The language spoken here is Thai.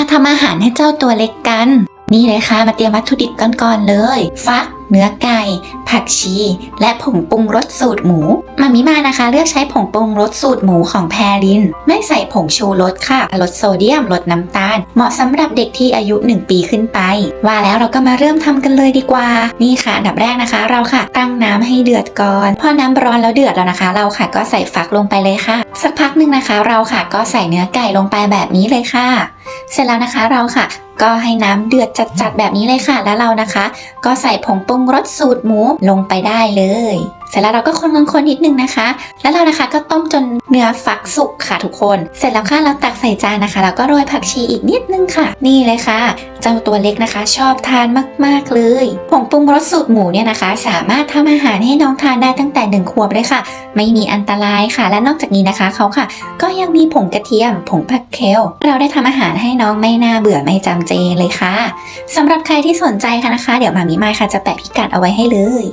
มาทำอาหารให้เจ้าตัวเล็กกัน นี่เลยค่ะมาเตรียมวัตถุดิบก่อนๆเลย ฟัก เนื้อไก่ ผักชี และผงปรุงรสสูตรหมูมามิมานะคะ เลือกใช้ผงปรุงรสสูตรหมูของแพริน ไม่ใส่ผงชูรสค่ะลดโซเดียมลดน้ำตาล เหมาะสำหรับเด็กที่อายุ 1 ปีขึ้นไป ว่าแล้วเราก็มาเริ่มทำกันเลยดีกว่า นี่ค่ะอันดับแรกนะคะ เราค่ะ ตั้งน้ำให้เดือดก่อน พอน้ำร้อนแล้วเดือดแล้วนะคะ เราค่ะก็ใส่ฟักลงไปเลยค่ะ สักพักหนึ่งนะคะ เราค่ะก็ใส่เนื้อไก่ลงไปแบบนี้เลยค่ะ เสร็จแล้วนะคะเราค่ะ ก็ให้น้ำเดือดจัดๆแบบนี้เลยค่ะ แล้วเรานะคะ ก็ใส่ผงปรุงรสสูตรหมูลงไปได้เลย เสร็จแล้วเราก็คนๆๆนิดนึงนะคะ แล้วเรานะคะก็ต้มจนเนื้อฟักสุกค่ะทุกคน เสร็จแล้วค่ะเราตักใส่จานนะคะ แล้วก็โรยผักชีอีกนิดนึงค่ะ นี่เลยค่ะ เจ้าตัวเล็กนะคะ ชอบทานมากๆเลย ผงปรุงรสสูตรหมูเนี่ยนะคะ สามารถทำอาหารให้น้องทานได้ตั้งแต่ หนึ่งขวบเลยค่ะ ไม่มีอันตรายค่ะ และนอกจากนี้นะคะเขาค่ะ ก็ยังมีผงกระเทียม ผงผักเคลเราได้ทำอาหารให้น้องไม่น่าเบื่อไม่จำเจเลยค่ะสำหรับใครที่สนใจค่ะนะคะ เดี๋ยวมามีมาค่ะจะแปะพิกัดเอาไว้ให้เลย